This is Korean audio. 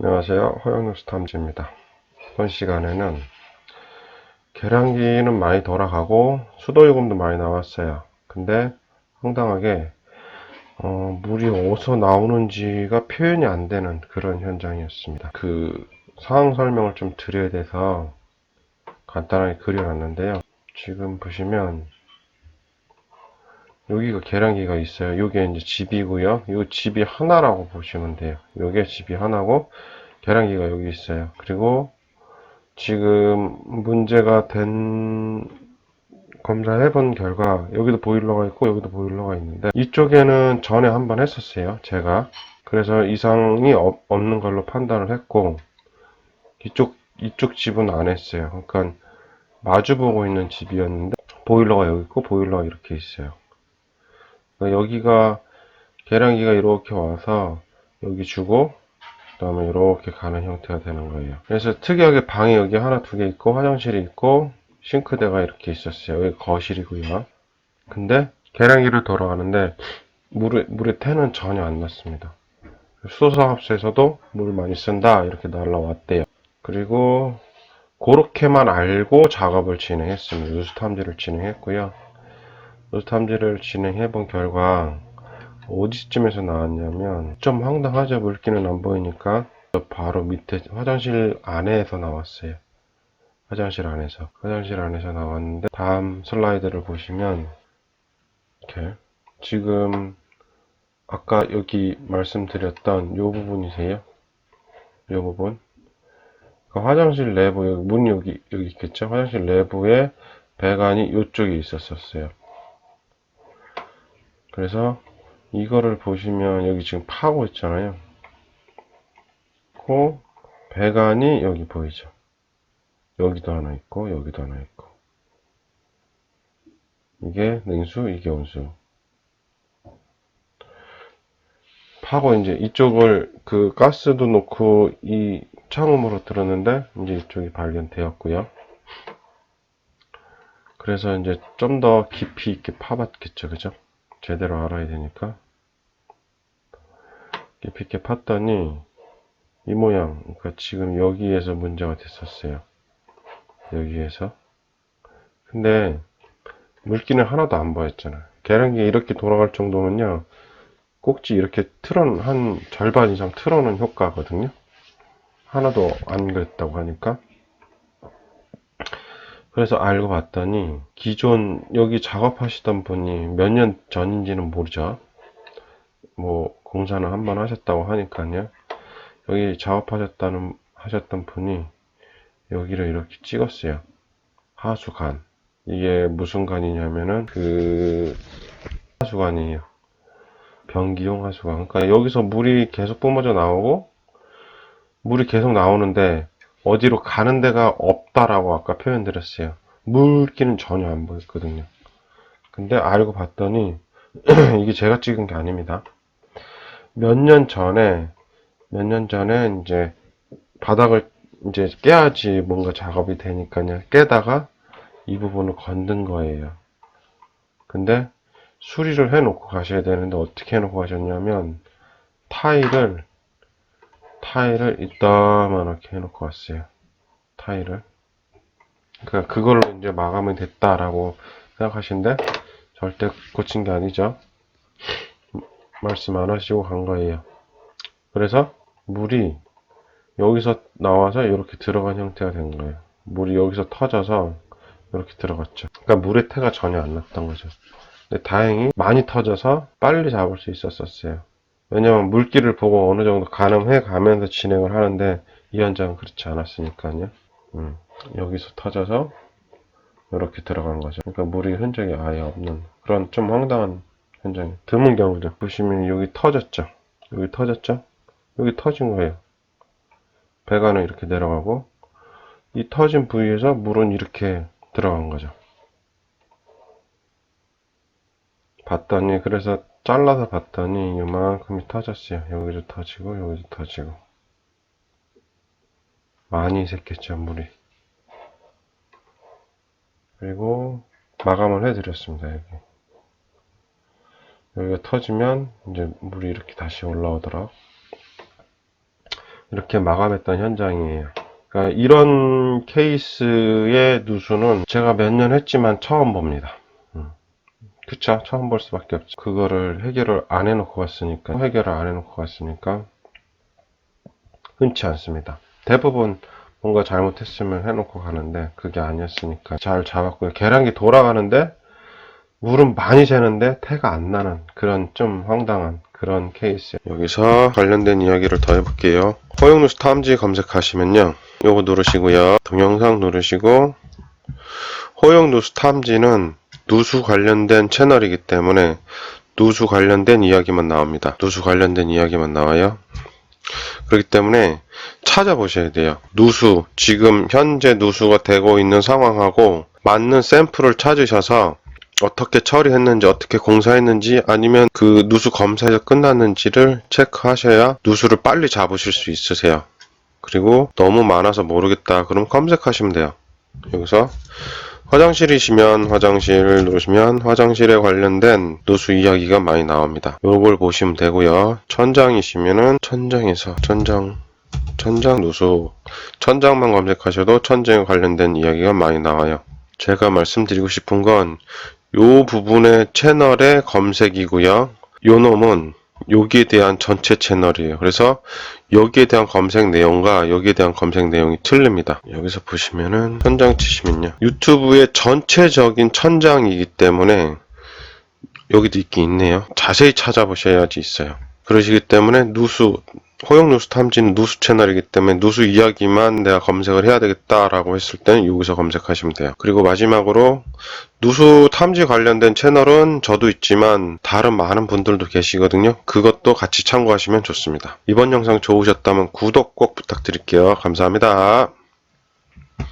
안녕하세요. 허영뉴스 탐지입니다. 이번 시간에는 계량기는 많이 돌아가고 수도요금도 많이 나왔어요. 근데 황당하게 어, 물이 어디서 나오는지가 표현이 안 되는 그런 현장이었습니다. 그 상황 설명을 좀 드려야 돼서 간단하게 그려놨는데요. 지금 보시면 여기가 계량기가 있어요. 요게 이제 집이고요. 요 집이 하나라고 보시면 돼요. 요게 집이 하나고 계량기가 여기 있어요. 그리고 지금 문제가 된 검사해 본 결과 여기도 보일러가 있고 여기도 보일러가 있는데 이쪽에는 전에 한번 했었어요. 제가 그래서 이상이 없- 없는 걸로 판단을 했고 이쪽 이쪽 집은 안 했어요. 그러니까 마주 보고 있는 집이었는데 보일러가 여기 있고 보일러가 이렇게 있어요. 여기가 계량기가 이렇게 와서 여기 주고 그 다음에 이렇게 가는 형태가 되는 거예요. 그래서 특이하게 방이 여기 하나 두 개 있고 화장실이 있고 싱크대가 이렇게 있었어요. 여기 거실이고요. 근데 계량기를 돌아가는데 물에, 물에 태는 전혀 안 났습니다. 수소합수에서도 물 많이 쓴다 이렇게 날라왔대요. 그리고 그렇게만 알고 작업을 진행했습니다. 누수 탐지를 진행했고요. 누수 탐지를 진행해 본 결과 어디쯤에서 나왔냐면 좀 황당하죠. 물기는 안 보이니까. 바로 밑에 화장실 안에서 나왔어요. 화장실 안에서. 화장실 안에서 나왔는데 다음 슬라이드를 보시면 이렇게 지금 아까 여기 말씀드렸던 요 부분이세요? 요 부분? 그 화장실 내부 문이 여기 여기 있겠죠? 화장실 내부에 배관이 요쪽에 있었었어요 그래서 이거를 보시면 여기 지금 파고 있잖아요. 코 배관이 여기 보이죠. 여기도 하나 있고 여기도 하나 있고 이게 냉수 이게 온수 파고 이제 이쪽을 그 가스도 놓고 이 창음으로 들었는데 이제 이쪽이 발견되었고요. 그래서 이제 좀 더 깊이 있게 파봤겠죠, 그죠? 제대로 알아야 되니까. 깊이 있게 팠더니 이 모양, 그러니까 지금 여기에서 문제가 됐었어요. 여기에서. 근데 물기는 하나도 안 보였잖아요. 계량기 이렇게 돌아갈 정도면요. 꼭지 이렇게 틀어, 한 절반 이상 틀어놓은 효과거든요. 하나도 안 그랬다고 하니까. 그래서 알고 봤더니 기존 여기 작업하시던 분이 몇 년 전인지는 모르죠. 뭐 공사는 한 번 하셨다고 하니까요. 여기 작업하셨다는 하셨던 분이 여기를 이렇게 찍었어요. 하수관. 이게 무슨 관이냐면은 그 하수관이에요. 변기용 하수관. 그러니까 여기서 물이 계속 뿜어져 나오고 물이 계속 나오는데 어디로 가는 데가 없다라고 아까 표현드렸어요. 물기는 전혀 안 보였거든요. 근데 알고 봤더니 이게 제가 찍은 게 아닙니다. 몇 년 전에 몇 년 전에 이제 바닥을 이제 깨야지 뭔가 작업이 되니까요. 깨다가 이 부분을 건든 거예요. 근데 수리를 해놓고 가셔야 되는데 어떻게 해놓고 가셨냐면 타일을 타일을 이따만하게 해놓고 왔어요. 타일을. 그러니까 그걸로 이제 마감이 됐다라고 생각하시는데 절대 고친 게 아니죠. 말씀 안 하시고 간 거예요. 그래서 물이 여기서 나와서 이렇게 들어간 형태가 된 거예요. 물이 여기서 터져서 이렇게 들어갔죠. 그러니까 물의 태가 전혀 안 났던 거죠. 근데 다행히 많이 터져서 빨리 잡을 수 있었었어요. 왜냐면 물기를 보고 어느 정도 가늠해 가면서 진행을 하는데 이 현장은 그렇지 않았으니까요. 음, 여기서 터져서 이렇게 들어간 거죠. 그러니까 물이 흔적이 아예 없는 그런 좀 황당한 현장이 드문 경우죠. 보시면 여기 터졌죠. 여기 터졌죠. 여기 터진 거예요. 배관은 이렇게 내려가고 이 터진 부위에서 물은 이렇게 들어간 거죠. 봤더니 그래서 잘라서 봤더니 이만큼이 터졌어요. 여기도 터지고 여기도 터지고 많이 샜겠죠 물이. 그리고 마감을 해드렸습니다. 여기 여기가 터지면 이제 물이 이렇게 다시 올라오더라. 이렇게 마감했던 현장이에요. 그러니까 이런 케이스의 누수는 제가 몇 년 했지만 처음 봅니다. 음. 그쵸? 처음 볼 수밖에 없죠. 그거를 해결을 안 해놓고 갔으니까, 해결을 안 해놓고 갔으니까, 흔치 않습니다. 대부분 뭔가 잘못했으면 해놓고 가는데, 그게 아니었으니까 잘 잡았고요. 계량기 돌아가는데, 물은 많이 새는데, 태가 안 나는 그런 좀 황당한 그런 케이스. 여기서 관련된 이야기를 더 해볼게요. 허용누수 탐지 검색하시면요. 요거 누르시고요. 동영상 누르시고, 허용누수 탐지는 누수 관련된 채널이기 때문에 누수 관련된 이야기만 나옵니다. 누수 관련된 이야기만 나와요. 그렇기 때문에 찾아보셔야 돼요. 누수, 지금 현재 누수가 되고 있는 상황하고 맞는 샘플을 찾으셔서 어떻게 처리했는지, 어떻게 공사했는지, 아니면 그 누수 검사에서 끝났는지를 체크하셔야 누수를 빨리 잡으실 수 있으세요. 그리고 너무 많아서 모르겠다. 그럼 검색하시면 돼요. 여기서 화장실이시면 화장실 누르시면 화장실에 관련된 누수 이야기가 많이 나옵니다. 요걸 보시면 되고요. 천장이시면은 천장에서 천장 천장 누수 천장만 검색하셔도 천장에 관련된 이야기가 많이 나와요. 제가 말씀드리고 싶은 건 요 부분의 채널의 검색이고요. 요 놈은 여기에 대한 전체 채널이에요. 그래서 여기에 대한 검색 내용과 여기에 대한 검색 내용이 틀립니다. 여기서 보시면은 천장 치시면요. 유튜브의 전체적인 천장이기 때문에 여기도 있긴 있네요. 자세히 찾아보셔야지 있어요. 그러시기 때문에 누수, 허용 누수 탐지는 누수 채널이기 때문에 누수 이야기만 내가 검색을 해야 되겠다라고 했을 때는 여기서 검색하시면 돼요. 그리고 마지막으로 누수 탐지 관련된 채널은 저도 있지만 다른 많은 분들도 계시거든요. 그것도 같이 참고하시면 좋습니다. 이번 영상 좋으셨다면 구독 꼭 부탁드릴게요. 감사합니다.